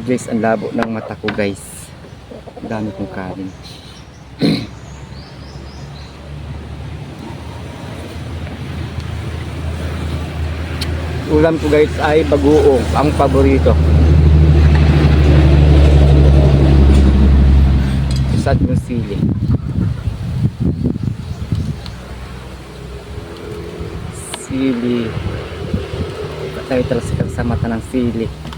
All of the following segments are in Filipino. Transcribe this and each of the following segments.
Guys, ang labo ng mata ko guys. Dami kong kanin. Ulam ko guys ay bagoong, ang paborito. Sad yung sili. Sili. Patay talaga sa mata ng sili.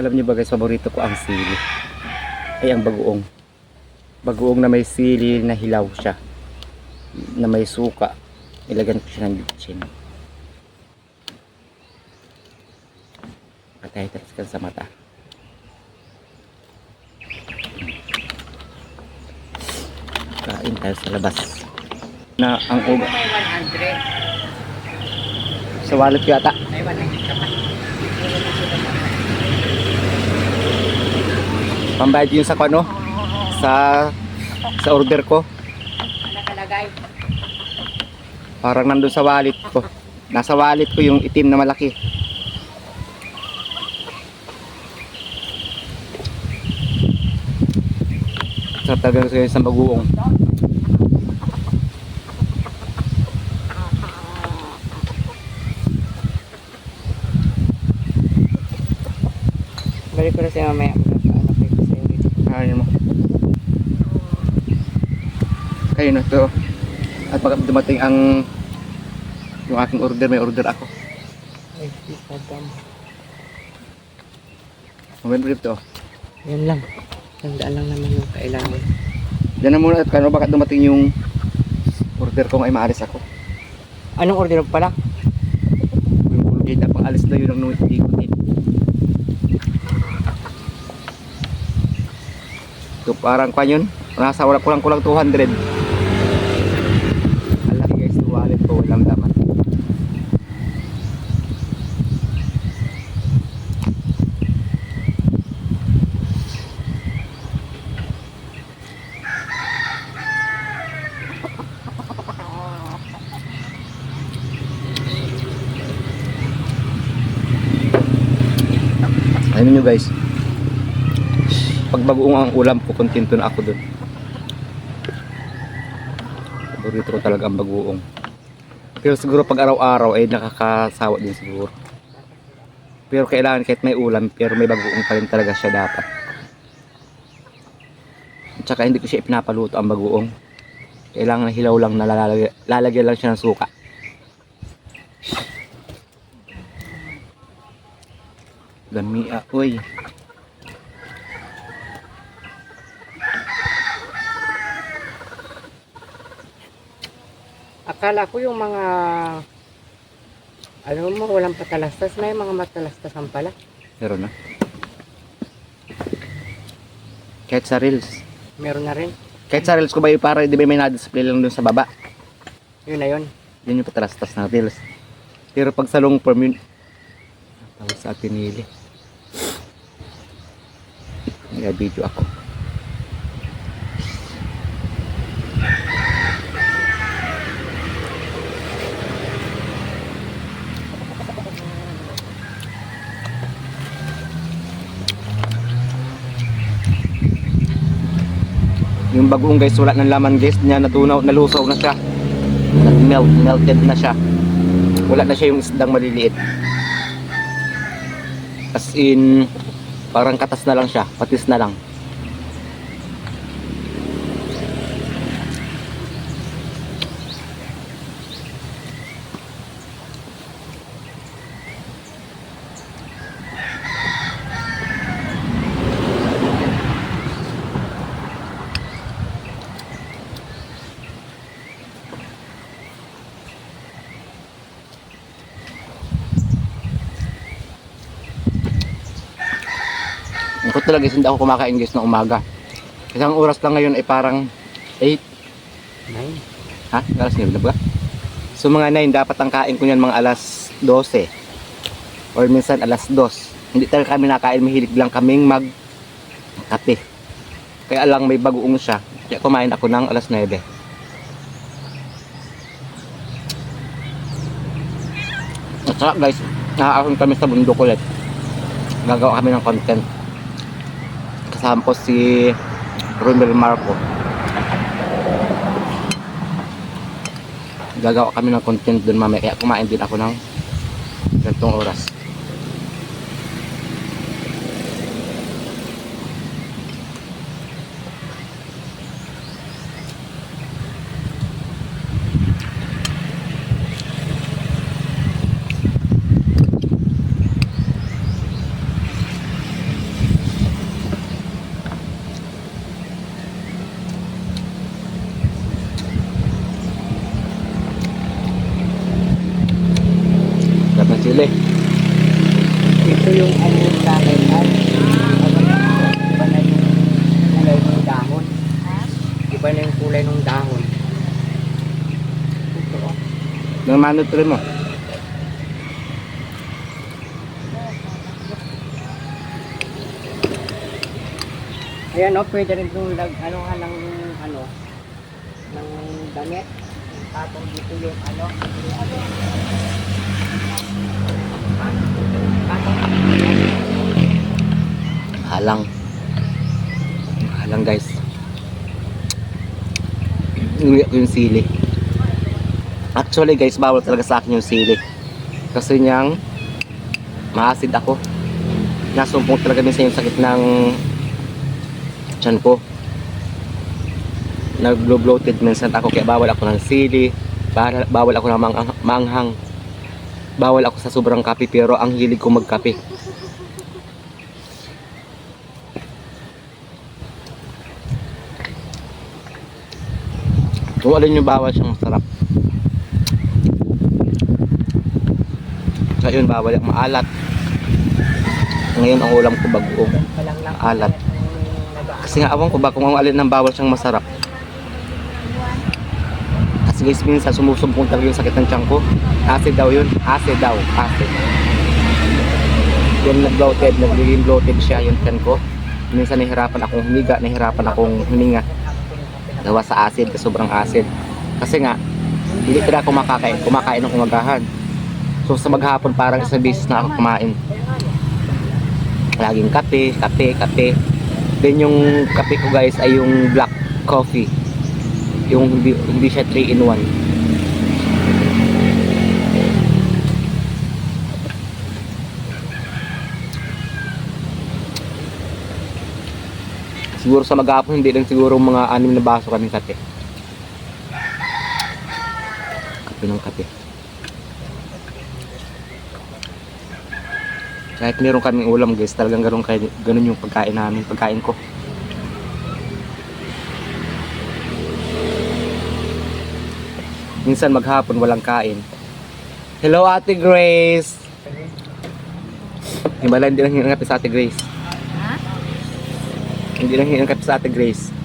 Alam niyo ba guys, paborito ko ang sili. Ay ang bagoong. Bagoong na may sili na hilaw siya. Na may suka. Ilagyan ko siya ng bitchin. Patay talaga sa mata. Kain tayo sa labas. Na ang uga. May 100. Sa wallet yata. May 100 ka pa. Pambayad yun sa ano? Sa sa order ko. Nakalagay? Parang nandun sa wallet ko. Nasa wallet ko yung itim na malaki. Sarap talaga sa isang bagoong. Balik ko na siya mamaya. Kaya mo. Kayo na to. At pag dumating ang yung aking order, may order ako. Ay, di pa dam. Mobile brief to. Yan lang. Tandaan lang naman yung kailangan. Diyan na muna at kano baka dumating yung order ko ay maalis ako. Anong order pala? Yung Colgate na pang alis na yun ang nung ikutin. So parang pa yun. Nasa wala kulang kulang 200. Alaki guys, wallet ko walang laman. Ano nyo guys? Pag bagoong ang ulam ko, kontento na ako dun. Paborito ko talaga ang bagoong. Pero siguro pag araw-araw ay nakakasawa din siguro. Pero kailangan kahit may ulam, pero may bagoong pa rin talaga siya dapat. At saka hindi ko siya ipinapaluto ang bagoong. Kailangan hilaw lang na lalagyan, lang siya ng suka. Gami ah, Akala ko yung mga alam mo, walang patalastas. May mga matalastasan pala. Meron na. Kahit sa reels. Meron na rin. Kahit sa reels ko ba yung para di ba may na-display lang dun sa baba. Yun na yun. Yun yung patalastas ng reels. Pero pag sa long form yun. Tawag sa atin nili. May video ako. Yung bagoong guys, wala ng laman guys, niya natunaw, nalusaw na siya. Nag-melt, melted na siya. Wala na siya yung isdang maliliit. As in, parang katas na lang siya, patis na lang. Nakot talaga guys, hindi ako kumakain guys ng umaga. Kasi ang oras lang ngayon ay parang 8. 9. Ha? Alas 9 na ba? So mga 9, dapat ang kain ko niyan mga alas 12. Or minsan alas 2. Hindi talaga kami nakain, mahilig lang kaming mag kape. Kaya lang may bagoong siya. Kaya kumain ako ng alas 9. At saka guys, nakakasong kami sa bundok ulit. Gagawa kami ng content. Kasama ko si Romel Marco. Gagawa kami ng content dun mamaya. Kaya kumain din ako ng gantong oras. Sarap ng sili. Ito yung ano sa akin ay iba na yung kulay ng dahon. Iba na yung kulay ng dahon. Ito, oh. Nang manot rin mo. Ayan o, pwede rin itong lag, ano nga ng, ano, ng damit. Tapos dito yung ano, yung ano. Halang. Halang guys. Inuwi ko yung sili. Actually guys, bawal talaga sa akin yung sili. Kasi niyang maasid ako. Nasumpong talaga minsan yung sakit ng tiyan ko. Nag-bloated minsan ako kaya bawal ako ng sili. Bawal, bawal ako ng mang- manghang. Bawal ako sa sobrang kape pero ang hilig ko magkape. Kung alin yung bawal siyang masarap. Ngayon bawal yung maalat. Ngayon ang ulam ko bagoong. Alat. Kasi nga awan ko ba kung alin ng bawal siyang masarap. Kasi guys minsan sumusumpong talaga yung sakit ng tiyan ko. Acid daw yun. Acid daw. Acid. Yung nag-bloated, nagiging bloated siya yung tiyan ko. Minsan nahihirapan akong humiga, nahihirapan akong huminga. Gawa sa acid, sobrang acid. Kasi nga, hindi talaga ako makakain. Kumakain ng umagahan. So sa maghapon parang isang beses na ako kumain. Laging kape, kape, kape. Then yung kape ko guys ay yung black coffee. Yung hindi, hindi siya 3 in 1. Siguro sa maghapon hindi lang siguro mga anim na baso kami kape. Kape ng kape. Kahit meron kaming ulam guys, talagang ganun, ganun yung pagkain namin, pagkain ko. Minsan maghapon walang kain. Hello Ate Grace! Himala, hindi lang hinangap sa Ate Grace. Hindi lang hinangap sa Ate Grace.